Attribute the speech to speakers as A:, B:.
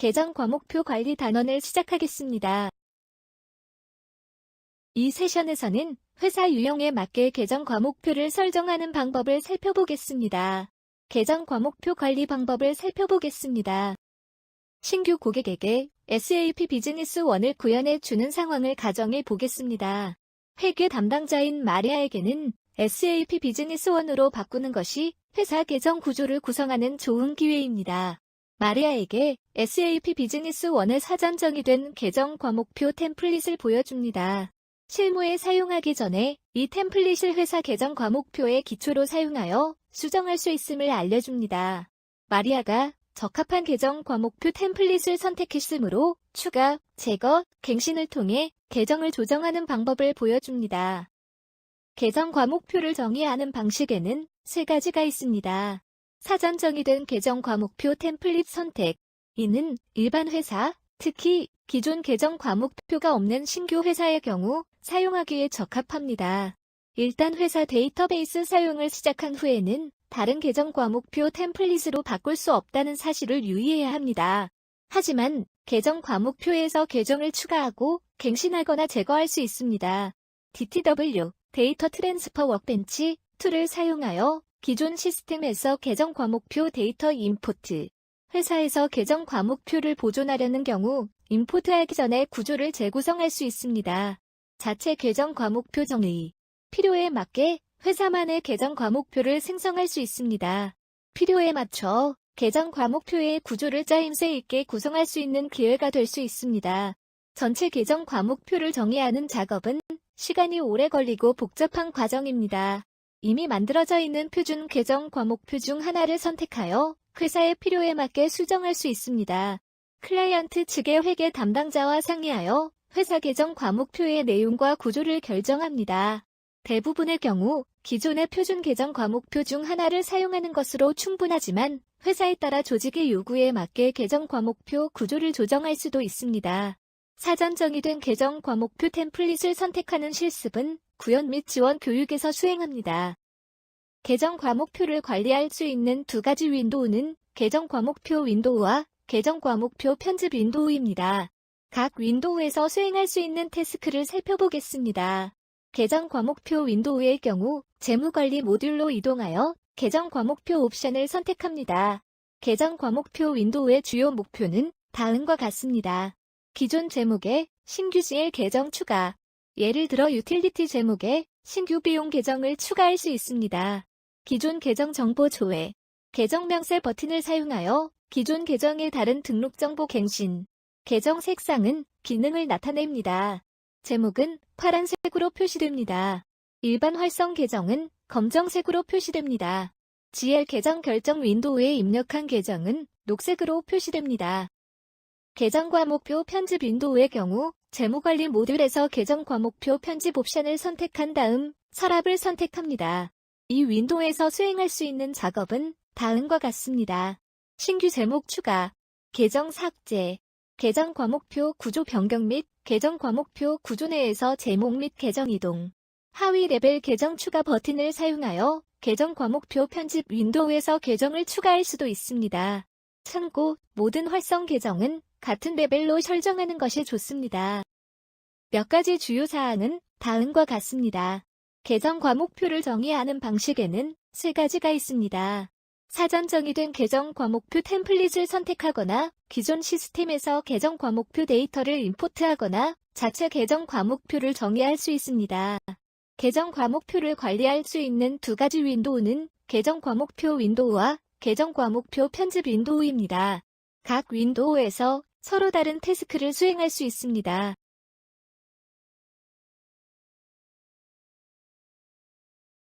A: 계정 과목표 관리 단원을 시작하겠습니다. 이 세션에서는 회사 유형에 맞게 계정 과목표를 설정하는 방법을 살펴보겠습니다. 계정 과목표 관리 방법을 살펴보겠습니다. 신규 고객에게 SAP 비즈니스 원을 구현해 주는 상황을 가정해 보겠습니다. 회계 담당자인 마리아에게는 SAP 비즈니스 원으로 바꾸는 것이 회사 계정 구조를 구성하는 좋은 기회입니다. 마리아에게 SAP 비즈니스 원의 사전 정의된 계정 과목표 템플릿을 보여줍니다. 실무에 사용하기 전에 이 템플릿을 회사 계정 과목표의 기초로 사용하여 수정할 수 있음을 알려줍니다. 마리아가 적합한 계정 과목표 템플릿을 선택했으므로 추가, 제거, 갱신을 통해 계정을 조정하는 방법을 보여줍니다. 계정 과목표를 정의하는 방식에는 세 가지가 있습니다. 사전 정의된 계정 과목표 템플릿 선택. 이는 일반 회사, 특히 기존 계정 과목표가 없는 신규 회사의 경우 사용하기에 적합합니다. 일단 회사 데이터베이스 사용을 시작한 후에는 다른 계정 과목표 템플릿으로 바꿀 수 없다는 사실을 유의해야 합니다. 하지만 계정 과목표에서 계정을 추가하고 갱신하거나 제거할 수 있습니다. DTW, 데이터 트랜스퍼 워크벤치 툴을 사용하여 기존 시스템에서 계정 과목표 데이터 임포트, 회사에서 계정 과목표를 보존하려는 경우 임포트하기 전에 구조를 재구성할 수 있습니다. 자체 계정 과목표 정의, 필요에 맞게 회사만의 계정 과목표를 생성할 수 있습니다. 필요에 맞춰 계정 과목표의 구조를 짜임새 있게 구성할 수 있는 기회가 될 수 있습니다. 전체 계정 과목표를 정의하는 작업은 시간이 오래 걸리고 복잡한 과정입니다. 이미 만들어져 있는 표준 계정 과목표 중 하나를 선택하여 회사의 필요에 맞게 수정할 수 있습니다. 클라이언트 측의 회계 담당자와 상의하여 회사 계정 과목표의 내용과 구조를 결정합니다. 대부분의 경우 기존의 표준 계정 과목표 중 하나를 사용하는 것으로 충분하지만 회사에 따라 조직의 요구에 맞게 계정 과목표 구조를 조정할 수도 있습니다. 사전 정의된 계정 과목표 템플릿을 선택하는 실습은 구현 및 지원 교육에서 수행합니다. 계정 과목표를 관리할 수 있는 두 가지 윈도우는 계정 과목표 윈도우와 계정 과목표 편집 윈도우입니다. 각 윈도우에서 수행할 수 있는 태스크를 살펴보겠습니다. 계정 과목표 윈도우의 경우 재무관리 모듈로 이동하여 계정 과목표 옵션을 선택합니다. 계정 과목표 윈도우의 주요 목표는 다음과 같습니다. 기존 제목에 신규 CL 계정 추가, 예를 들어 유틸리티 제목에 신규 비용 계정을 추가할 수 있습니다. 기존 계정 정보 조회, 계정 명세 버튼을 사용하여 기존 계정의 다른 등록 정보 갱신, 계정 색상은 기능을 나타냅니다. 제목은 파란색으로 표시됩니다. 일반 활성 계정은 검정색으로 표시됩니다. GL 계정 결정 윈도우에 입력한 계정은 녹색으로 표시됩니다. 계정 과목표 편집 윈도우의 경우 재무 관리 모듈에서 계정 과목표 편집 옵션을 선택한 다음 서랍을 선택합니다. 이 윈도우에서 수행할 수 있는 작업은 다음과 같습니다. 신규 제목 추가, 계정 삭제, 계정 과목표 구조 변경 및 계정 과목표 구조 내에서 제목 및 계정 이동, 하위 레벨 계정 추가 버튼을 사용하여 계정 과목표 편집 윈도우에서 계정을 추가할 수도 있습니다. 참고, 모든 활성 계정은 같은 레벨로 설정하는 것이 좋습니다. 몇 가지 주요 사항은 다음과 같습니다. 계정 과목표를 정의하는 방식에는 세 가지가 있습니다. 사전 정의된 계정 과목표 템플릿을 선택하거나 기존 시스템에서 계정 과목표 데이터를 임포트하거나 자체 계정 과목표를 정의할 수 있습니다. 계정 과목표를 관리할 수 있는 두 가지 윈도우는 계정 과목표 윈도우와 계정 과목표 편집 윈도우입니다. 각 윈도우에서 서로 다른 태스크를 수행할 수 있습니다.